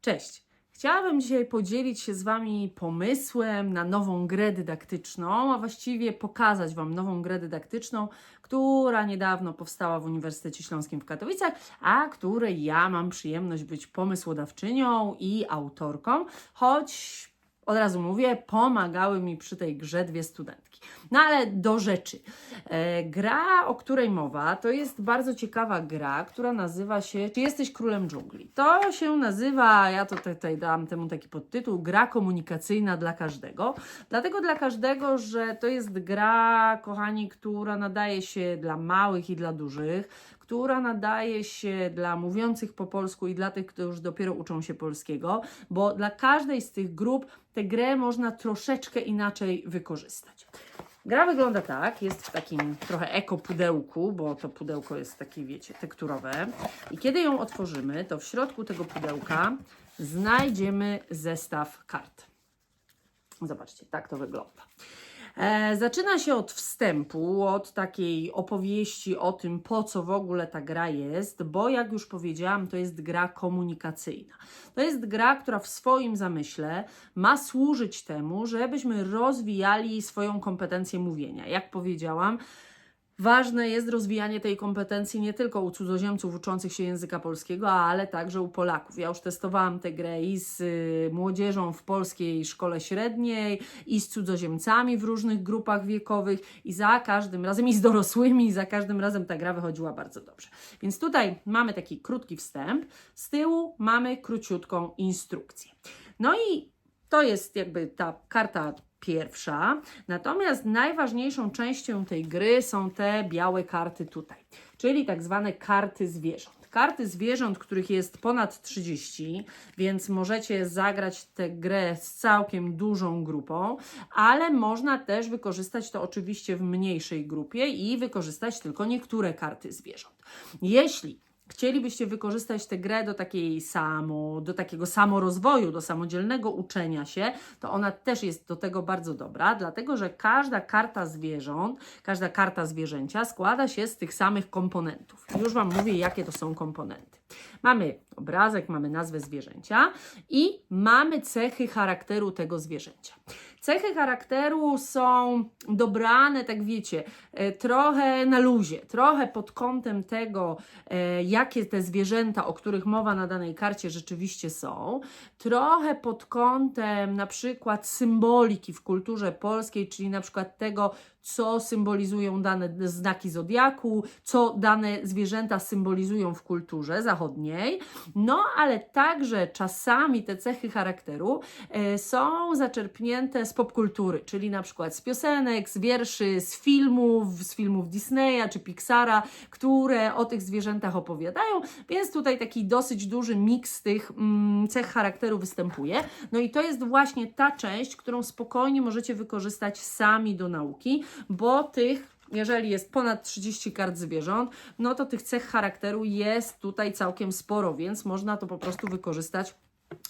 Cześć! Chciałabym dzisiaj podzielić się z Wami pomysłem na nową grę dydaktyczną, a właściwie pokazać Wam nową grę dydaktyczną, która niedawno powstała w Uniwersytecie Śląskim w Katowicach, a której ja mam przyjemność być pomysłodawczynią i autorką, choć od razu mówię, pomagały mi przy tej grze dwie studentki. No ale do rzeczy. E, gra, o której mowa, to jest bardzo ciekawa gra, która nazywa się Czy jesteś królem dżungli? To się nazywa, ja to tutaj dałam temu taki podtytuł, gra komunikacyjna dla każdego. Dlatego dla każdego, że to jest gra, kochani, która nadaje się dla małych i dla dużych, która nadaje się dla mówiących po polsku i dla tych, którzy już dopiero uczą się polskiego, bo dla każdej z tych grup tę grę można troszeczkę inaczej wykorzystać. Gra wygląda tak, jest w takim trochę eko pudełku, bo to pudełko jest takie, wiecie, tekturowe. I kiedy ją otworzymy, to w środku tego pudełka znajdziemy zestaw kart. Zobaczcie, tak to wygląda. E, zaczyna się od wstępu, od takiej opowieści o tym, po co w ogóle ta gra jest, bo jak już powiedziałam, to jest gra komunikacyjna. To jest gra, która w swoim zamyśle ma służyć temu, żebyśmy rozwijali swoją kompetencję mówienia. Jak powiedziałam, Ważne jest rozwijanie tej kompetencji nie tylko u cudzoziemców uczących się języka polskiego, ale także u Polaków. Ja już testowałam tę grę i z y, młodzieżą w polskiej szkole średniej, i z cudzoziemcami w różnych grupach wiekowych, i za każdym razem, i z dorosłymi, i za każdym razem ta gra wychodziła bardzo dobrze. Więc tutaj mamy taki krótki wstęp, z tyłu mamy króciutką instrukcję. No i to jest jakby ta karta pierwsza. Natomiast najważniejszą częścią tej gry są te białe karty tutaj, czyli tak zwane karty zwierząt. Karty zwierząt, których jest ponad 30, więc możecie zagrać tę grę z całkiem dużą grupą, ale można też wykorzystać to oczywiście w mniejszej grupie i wykorzystać tylko niektóre karty zwierząt. Jeśli chcielibyście wykorzystać tę grę do takiej samo, do takiego samorozwoju, do samodzielnego uczenia się, to ona też jest do tego bardzo dobra, dlatego że każda karta zwierząt, każda karta zwierzęcia składa się z tych samych komponentów. Już Wam mówię, jakie to są komponenty. Mamy obrazek, mamy nazwę zwierzęcia i mamy cechy charakteru tego zwierzęcia. Cechy charakteru są dobrane, tak wiecie, e, trochę na luzie, trochę pod kątem tego, e, jakie te zwierzęta, o których mowa na danej karcie rzeczywiście są, trochę pod kątem na przykład symboliki w kulturze polskiej, czyli na przykład tego, co symbolizują dane znaki zodiaku, co dane zwierzęta symbolizują w kulturze zachodniej. No, ale także czasami te cechy charakteru e, są zaczerpnięte z popkultury, czyli na przykład z piosenek, z wierszy, z filmów, z filmów Disneya czy Pixara, które o tych zwierzętach opowiadają, więc tutaj taki dosyć duży miks tych mm, cech charakteru występuje. No i to jest właśnie ta część, którą spokojnie możecie wykorzystać sami do nauki, bo tych jeżeli jest ponad 30 kart zwierząt, no to tych cech charakteru jest tutaj całkiem sporo, więc można to po prostu wykorzystać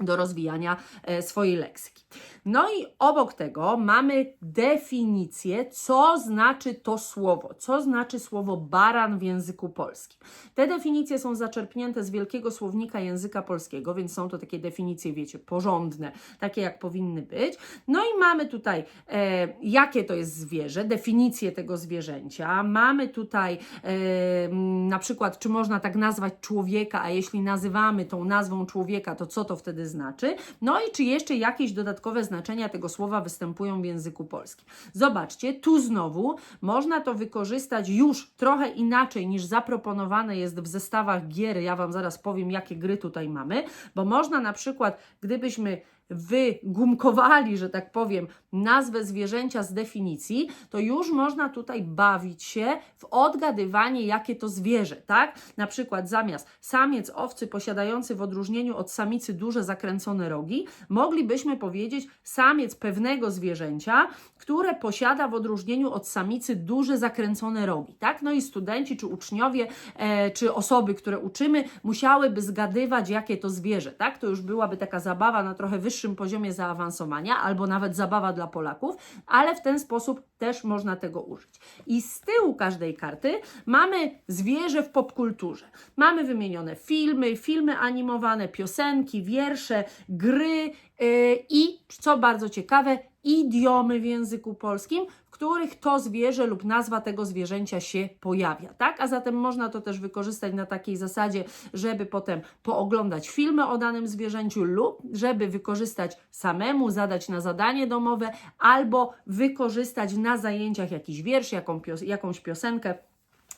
do rozwijania e, swojej leksyki. No i obok tego mamy definicję, co znaczy to słowo, co znaczy słowo baran w języku polskim. Te definicje są zaczerpnięte z wielkiego słownika języka polskiego, więc są to takie definicje, wiecie, porządne, takie jak powinny być. No i mamy tutaj, e, jakie to jest zwierzę, definicję tego zwierzęcia. Mamy tutaj e, na przykład, czy można tak nazwać człowieka, a jeśli nazywamy tą nazwą człowieka, to co to wtedy znaczy? No i czy jeszcze jakieś dodatkowe znaczenia tego słowa występują w języku polskim. Zobaczcie, tu znowu można to wykorzystać już trochę inaczej niż zaproponowane jest w zestawach gier. Ja Wam zaraz powiem, jakie gry tutaj mamy, bo można na przykład, gdybyśmy wygumkowali, że tak powiem, nazwę zwierzęcia z definicji, to już można tutaj bawić się w odgadywanie, jakie to zwierzę, tak? Na przykład zamiast samiec owcy posiadający w odróżnieniu od samicy duże zakręcone rogi, moglibyśmy powiedzieć samiec pewnego zwierzęcia, które posiada w odróżnieniu od samicy duże zakręcone rogi, tak? No i studenci, czy uczniowie, e, czy osoby, które uczymy, musiałyby zgadywać, jakie to zwierzę, tak? To już byłaby taka zabawa na trochę wyższym wyższym poziomie zaawansowania, albo nawet zabawa dla Polaków, ale w ten sposób też można tego użyć. I z tyłu każdej karty mamy zwierzę w popkulturze. Mamy wymienione filmy, filmy animowane, piosenki, wiersze, gry yy, i, co bardzo ciekawe, idiomy w języku polskim, w których to zwierzę lub nazwa tego zwierzęcia się pojawia, tak? A zatem można to też wykorzystać na takiej zasadzie, żeby potem pooglądać filmy o danym zwierzęciu lub żeby wykorzystać samemu, zadać na zadanie domowe albo wykorzystać na zajęciach jakiś wiersz, jaką jakąś piosenkę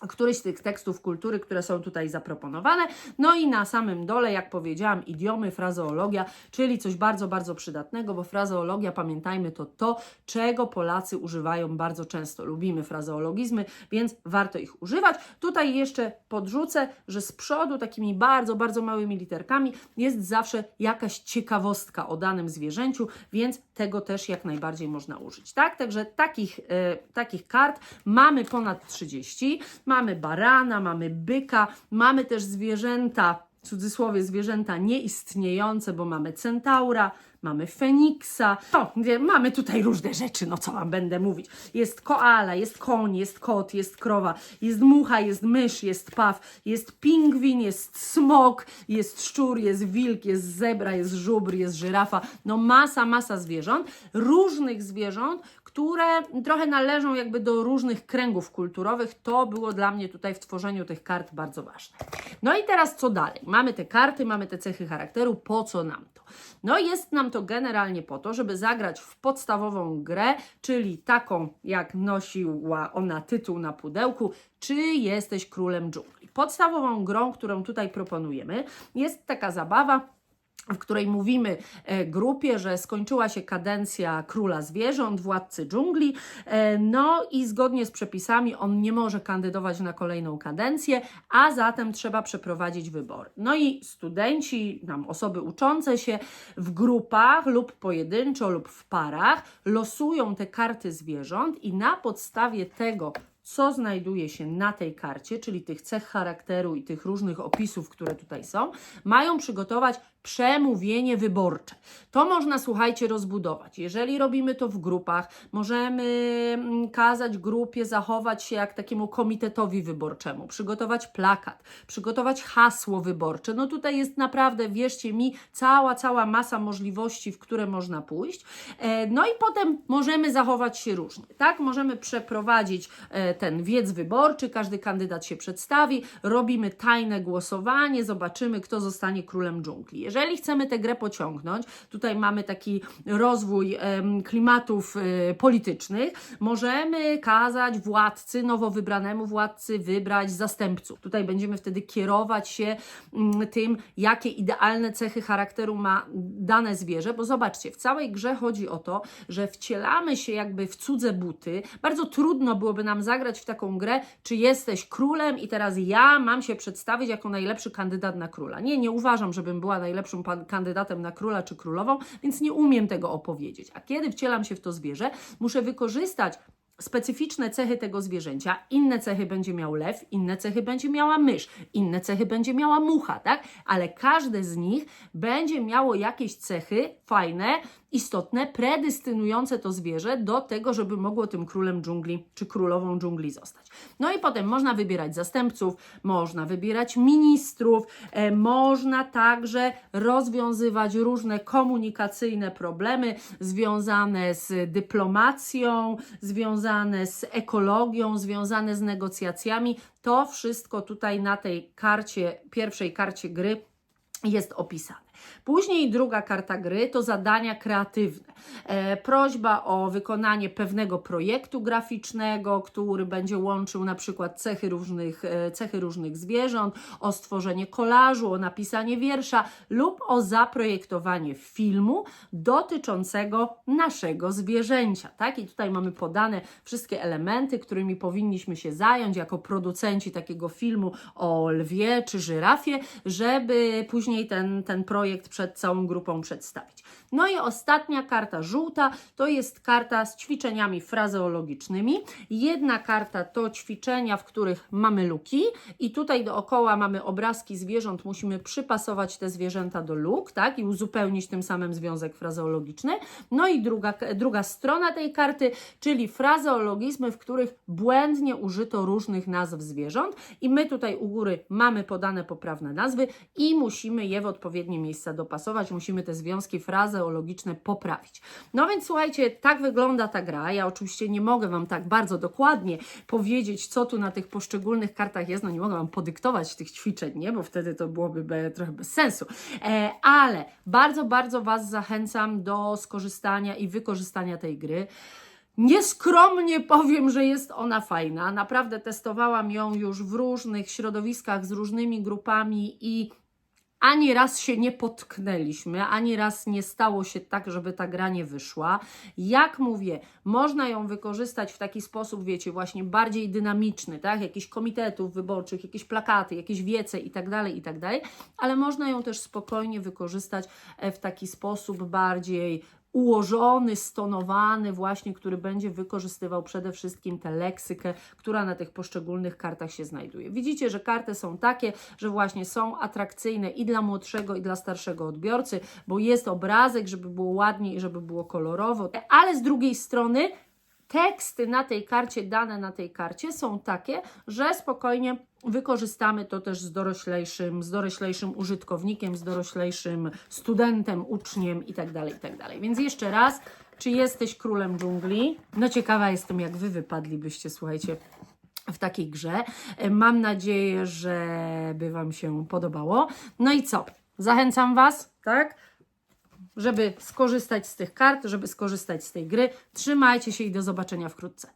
któryś z tych tekstów kultury, które są tutaj zaproponowane. No i na samym dole, jak powiedziałam, idiomy, frazeologia, czyli coś bardzo, bardzo przydatnego, bo frazeologia, pamiętajmy, to to, czego Polacy używają bardzo często. Lubimy frazeologizmy, więc warto ich używać. Tutaj jeszcze podrzucę, że z przodu takimi bardzo, bardzo małymi literkami jest zawsze jakaś ciekawostka o danym zwierzęciu, więc tego też jak najbardziej można użyć. Tak? Także takich, e, takich kart mamy ponad 30. Mamy barana, mamy byka, mamy też zwierzęta, w cudzysłowie zwierzęta nieistniejące, bo mamy centaura, mamy feniksa. O, wie, mamy tutaj różne rzeczy, no co wam będę mówić. Jest koala, jest koń, jest kot, jest krowa, jest mucha, jest mysz, jest paw, jest pingwin, jest smok, jest szczur, jest wilk, jest zebra, jest żubr, jest żyrafa. No masa, masa zwierząt, różnych zwierząt, które trochę należą jakby do różnych kręgów kulturowych. To było dla mnie tutaj w tworzeniu tych kart bardzo ważne. No i teraz co dalej? Mamy te karty, mamy te cechy charakteru, po co nam to? No jest nam to generalnie po to, żeby zagrać w podstawową grę, czyli taką jak nosiła ona tytuł na pudełku, czy jesteś królem dżungli. Podstawową grą, którą tutaj proponujemy, jest taka zabawa, w której mówimy e, grupie, że skończyła się kadencja króla zwierząt, władcy dżungli, e, no i zgodnie z przepisami on nie może kandydować na kolejną kadencję, a zatem trzeba przeprowadzić wybory. No i studenci, nam osoby uczące się w grupach lub pojedynczo lub w parach losują te karty zwierząt i na podstawie tego, co znajduje się na tej karcie, czyli tych cech charakteru i tych różnych opisów, które tutaj są, mają przygotować przemówienie wyborcze. To można, słuchajcie, rozbudować. Jeżeli robimy to w grupach, możemy mm, kazać grupie zachować się jak takiemu komitetowi wyborczemu, przygotować plakat, przygotować hasło wyborcze. No tutaj jest naprawdę, wierzcie mi, cała, cała masa możliwości, w które można pójść. E, No i potem możemy zachować się różnie, tak? Możemy przeprowadzić e, ten wiec wyborczy, każdy kandydat się przedstawi, robimy tajne głosowanie, zobaczymy, kto zostanie królem dżungli. Jeżeli chcemy tę grę pociągnąć, tutaj mamy taki rozwój klimatów e, politycznych, możemy kazać władcy, nowo wybranemu władcy wybrać zastępców. Tutaj będziemy wtedy kierować się mm, tym, jakie idealne cechy charakteru ma dane zwierzę, bo zobaczcie, w całej grze chodzi o to, że wcielamy się jakby w cudze buty. Bardzo trudno byłoby nam zagrać w taką grę, czy jesteś królem i teraz ja mam się przedstawić jako najlepszy kandydat na króla. Nie, nie uważam, żebym była najlepszym kandydatem na króla czy królową, więc nie umiem tego opowiedzieć. A kiedy wcielam się w to zwierzę, muszę wykorzystać specyficzne cechy tego zwierzęcia. Inne cechy będzie miał lew, inne cechy będzie miała mysz, inne cechy będzie miała mucha, tak? Ale każde z nich będzie miało jakieś cechy fajne, istotne, predystynujące to zwierzę do tego, żeby mogło tym królem dżungli czy królową dżungli zostać. No i potem można wybierać zastępców, można wybierać ministrów, e, można także rozwiązywać różne komunikacyjne problemy związane z dyplomacją, związane z ekologią, związane z negocjacjami. To wszystko tutaj na tej karcie, pierwszej karcie gry jest opisane. Później druga karta gry to zadania kreatywne. E, prośba o wykonanie pewnego projektu graficznego, który będzie łączył na przykład cechy różnych, e, cechy różnych zwierząt, o stworzenie kolażu, o napisanie wiersza lub o zaprojektowanie filmu dotyczącego naszego zwierzęcia. Tak? I tutaj mamy podane wszystkie elementy, którymi powinniśmy się zająć jako producenci takiego filmu o lwie czy żyrafie, żeby później ten, ten projekt projekt przed całą grupą przedstawić. No i ostatnia karta żółta to jest karta z ćwiczeniami frazeologicznymi. Jedna karta to ćwiczenia, w których mamy luki i tutaj dookoła mamy obrazki zwierząt, musimy przypasować te zwierzęta do luk, tak, i uzupełnić tym samym związek frazeologiczny. No i druga, druga strona tej karty, czyli frazeologizmy, w których błędnie użyto różnych nazw zwierząt i my tutaj u góry mamy podane poprawne nazwy i musimy je w odpowiednie miejsca dopasować, musimy te związki frazeologiczne poprawić. No więc słuchajcie, tak wygląda ta gra. Ja oczywiście nie mogę Wam tak bardzo dokładnie powiedzieć, co tu na tych poszczególnych kartach jest, no nie mogę Wam podyktować tych ćwiczeń, nie, bo wtedy to byłoby be, trochę bez sensu, e, ale bardzo, bardzo Was zachęcam do skorzystania i wykorzystania tej gry. Nieskromnie powiem, że jest ona fajna. Naprawdę testowałam ją już w różnych środowiskach z różnymi grupami i ani raz się nie potknęliśmy, ani raz nie stało się tak, żeby ta gra nie wyszła. Jak mówię, można ją wykorzystać w taki sposób, wiecie, właśnie bardziej dynamiczny, tak? Jakichś komitetów wyborczych, jakieś plakaty, jakieś wiece i tak dalej, i tak ale można ją też spokojnie wykorzystać e, w taki sposób bardziej ułożony, stonowany właśnie, który będzie wykorzystywał przede wszystkim tę leksykę, która na tych poszczególnych kartach się znajduje. Widzicie, że karty są takie, że właśnie są atrakcyjne i dla młodszego, i dla starszego odbiorcy, bo jest obrazek, żeby było ładnie i żeby było kolorowo, ale z drugiej strony teksty na tej karcie, dane na tej karcie są takie, że spokojnie wykorzystamy to też z doroślejszym, z doroślejszym użytkownikiem, z doroślejszym studentem, uczniem itd., itd. Więc jeszcze raz, czy jesteś królem dżungli? No ciekawa jestem, jak wy wypadlibyście, słuchajcie, w takiej grze. E, Mam nadzieję, że by Wam się podobało. No i co? Zachęcam Was, tak? Żeby skorzystać z tych kart, żeby skorzystać z tej gry. Trzymajcie się i do zobaczenia wkrótce.